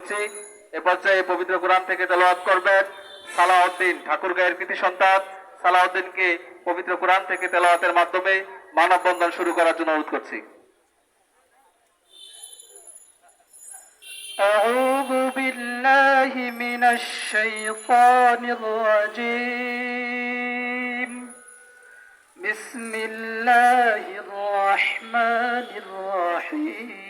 করছি এ পর্যায়ে পবিত্র কোরআন থেকে তেলাওয়াত করবেন সালাউদ্দিন ঠাকুরগাঁয়ের কৃতি সন্তান সালাউদ্দিনকে পবিত্র কোরআন থেকে তেলাওয়াতের মাধ্যমে মানববন্ধন শুরু করার জন্য অনুরোধ করছি أعوذ بالله من الشيطان الرجيم بسم الله الرحمن الرحيم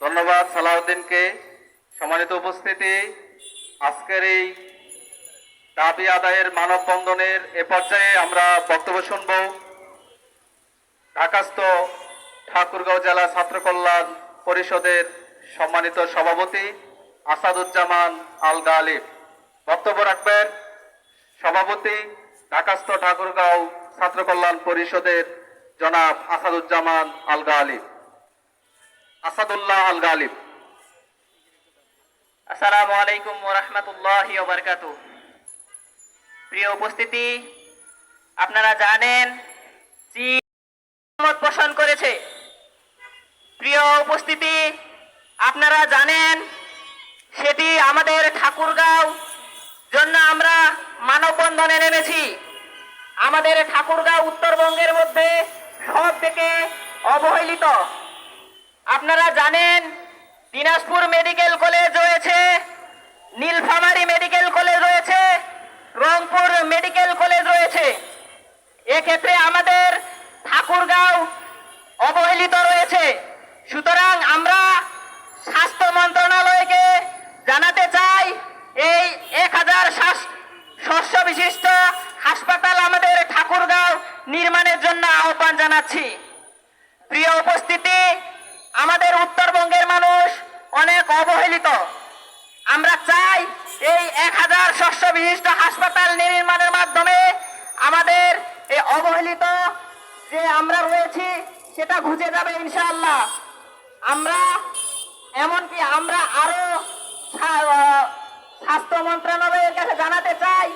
ধন্যবাদ সালাউদ্দিনকে সম্মানিত উপস্থিতি। আজকের এই দাবি আদায়ের মানববন্ধনের এ পর্যায়ে আমরা বক্তব্য শুনব ঢাকাস্থ ঠাকুরগাঁও জেলা ছাত্র কল্যাণ পরিষদের সম্মানিত সভাপতি আসাদুজ্জামান আল গালিব বক্তব্য রাখবেন সভাপতি ঢাকাস্থ ঠাকুরগাঁও ছাত্র কল্যাণ পরিষদের জনাব আসাদুজ্জামান আল গালিব আসাদুল্লাহ আল গালিব। আসসালামু আলাইকুম প্রিয় উপস্থিতি, আপনারা জানেন চীন পোষণ করেছে। প্রিয় উপস্থিতি, আপনারা জানেন সেটি আমাদের ঠাকুরগাঁও জন্য আমরা মানববন্ধনে নেমেছি। আমাদের ঠাকুরগাঁও উত্তরবঙ্গের মধ্যে সব থেকে অবহেলিত আপনারা জানেন, দিনাজপুর মেডিকেল কলেজ রয়েছে, নীলফামারী মেডিকেল কলেজ রয়েছে, রংপুর মেডিকেল কলেজ রয়েছে। এক্ষেত্রে আমাদের ঠাকুরগাঁও অবহেলিত রয়েছে। সুতরাং আমরা স্বাস্থ্য মন্ত্রণালয়কে জানাতে চাই, এই এক হাজার শস্য বিশিষ্ট হাসপাতাল আমাদের ঠাকুরগাঁও নির্মাণের জন্য আহ্বান জানাচ্ছি। প্রিয় উপস্থিতি শস্য বিশিষ্ট হাসপাতাল নির্মাণের মাধ্যমে আমাদের এই অবহেলিত যে আমরা রয়েছি, সেটা ঘুচে যাবে ইনশাআল্লাহ। আমরা, এমনকি আমরা আরও স্বাস্থ্য মন্ত্রণালয়ের কাছে জানাতে চাই,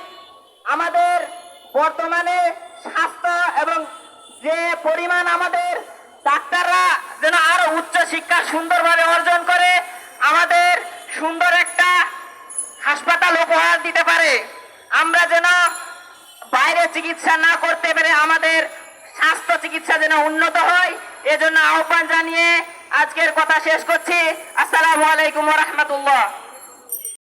আমাদের বর্তমানে স্বাস্থ্য এবং যে পরিমাণ আমাদের ডাক্তাররা যেন আরও উচ্চ শিক্ষা সুন্দরভাবে উপহার দিতে পারে। আমরা যেন বাইরে চিকিৎসা না করতে পেরে আমাদের স্বাস্থ্য চিকিৎসা যেন উন্নত হয়, এজন্য আহ্বান জানিয়ে আজকের কথা শেষ করছি। আসসালামু আলাইকুম রহমতুল্লাহ।